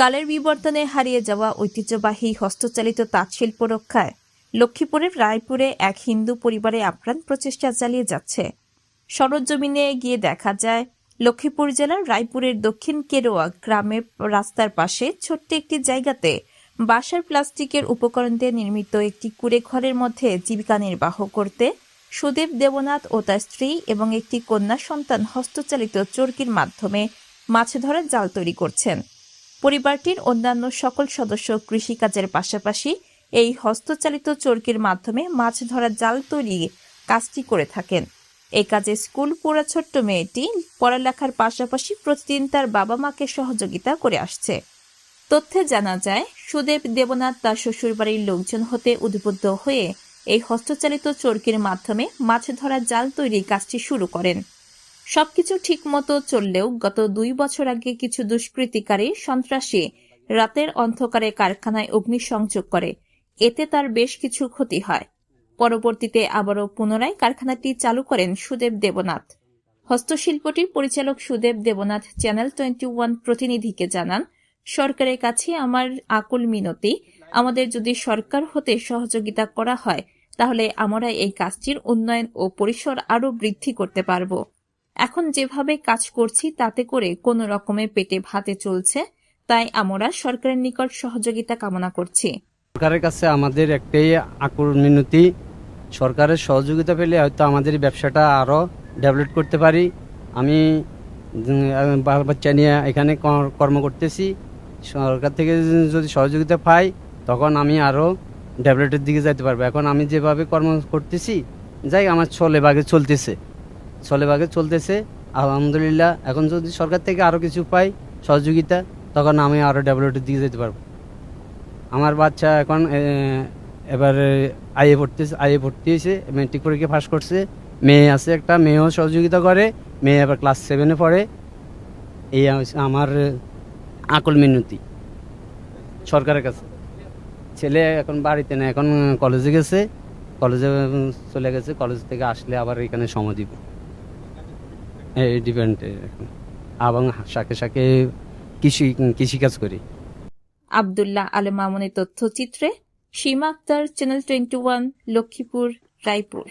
কালের বিবর্তনে হারিয়ে যাওয়া ঐতিহ্যবাহী হস্তচালিত তাঁতশিল্প রক্ষায় লক্ষ্মীপুরের রায়পুরে এক হিন্দু পরিবারে আপ্রাণ প্রচেষ্টা চালিয়ে যাচ্ছে। সরজমিনে গিয়ে দেখা যায়, লক্ষ্মীপুর জেলার রায়পুরের দক্ষিণ কেরোয়া গ্রামের রাস্তার পাশে ছোট্ট একটি জায়গাতে বাসার প্লাস্টিকের উপকরণ দিয়ে নির্মিত একটি কুড়ে ঘরের মধ্যে জীবিকা নির্বাহ করতে সুদেব দেবনাথ ও তার স্ত্রী এবং একটি কন্যা সন্তান হস্তচালিত চর্কির মাধ্যমে মাছ ধরার জাল তৈরি করছেন। পরিবারটির অন্যান্য সকল সদস্য কৃষিকাজের পাশাপাশি এই হস্তচালিত চরকির মাধ্যমে মাছ ধরার জাল তৈরি কাজটি করে থাকেন। এই কাজে স্কুল পড়া ছোট্ট মেয়েটি পড়ালেখার পাশাপাশি প্রতিদিন তার বাবা মাকে সহযোগিতা করে আসছে। তথ্যে জানা যায়, সুদেব দেবনাথ তার শ্বশুরবাড়ির লোকজন হতে উদ্বুদ্ধ হয়ে এই হস্তচালিত চরকির মাধ্যমে মাছ ধরার জাল তৈরি কাজটি শুরু করেন। সবকিছু ঠিকমতো চললেও গত দুই বছর আগে কিছু দুষ্কৃতিকারী সন্ত্রাসী রাতের অন্ধকারে কারখানায় অগ্নিসংযোগ করে। এতে তার বেশ কিছু ক্ষতি হয়। পরবর্তীতে আবারও পুনরায় কারখানাটি চালু করেন সুদেব দেবনাথ। হস্তশিল্পটির পরিচালক Sudeb Debnath channel twenty one প্রতিনিধিকে জানান, সরকারের কাছে আমার আকুল মিনতি, আমাদের যদি সরকার হতে সহযোগিতা করা হয়, তাহলে আমরা এই কাজটির উন্নয়ন ও পরিসর আরও বৃদ্ধি করতে পারব। এখন যেভাবে কাজ করছি তাতে করে কোনো রকমে পেটে ভাতে চলছে, তাই আমরা সরকারের নিকট সহযোগিতা কামনা করছি। সরকারের কাছে আমাদের একটাই আকুর মিনতি, সরকারের সহযোগিতা পেলে হয়তো আমাদের ব্যবসাটা আরও ডেভেলপ করতে পারি। আমি বাচ্চা নিয়ে এখানে কর- কর্ম করতেছি। সরকার থেকে যদি সহযোগিতা পাই, তখন আমি আরও ডেভেলপের দিকে যেতে পারব। এখন আমি যেভাবে কর্ম করতেছি, যাই আমার চলে, বাগে চলতেছে। চলে বাগে চলতেছে। আলহামদুলিল্লাহ, এখন যদি সরকার থেকে আরও কিছু পাই সহযোগিতা, তখন আমি আরও ডেভেলপের দিকে যেতে পারব। আমার বাচ্চা এখন এবার আইএ পড়তেছে আইএ ভর্তি হয়েছে মেট্রিক পরীক্ষা পাস করছে। মেয়ে আছে একটা, মেয়েও সহযোগিতা করে, মেয়ে এবার ক্লাস সেভেনে পড়ে। এই আমার আকল মিনতি। সরকারের কাছে। ছেলে এখন বাড়িতে না এখন কলেজে গেছে কলেজে চলে গেছে কলেজ থেকে আসলে আবার এখানে সময় দিব। ডিপেন্ড এবং শাকে শাকে কৃষি, কৃষিকাজ করি। আবদুল্লাহ আলমামনের তথ্যচিত্রে Sima Akter channel twenty one Lakshmipur, Raipur.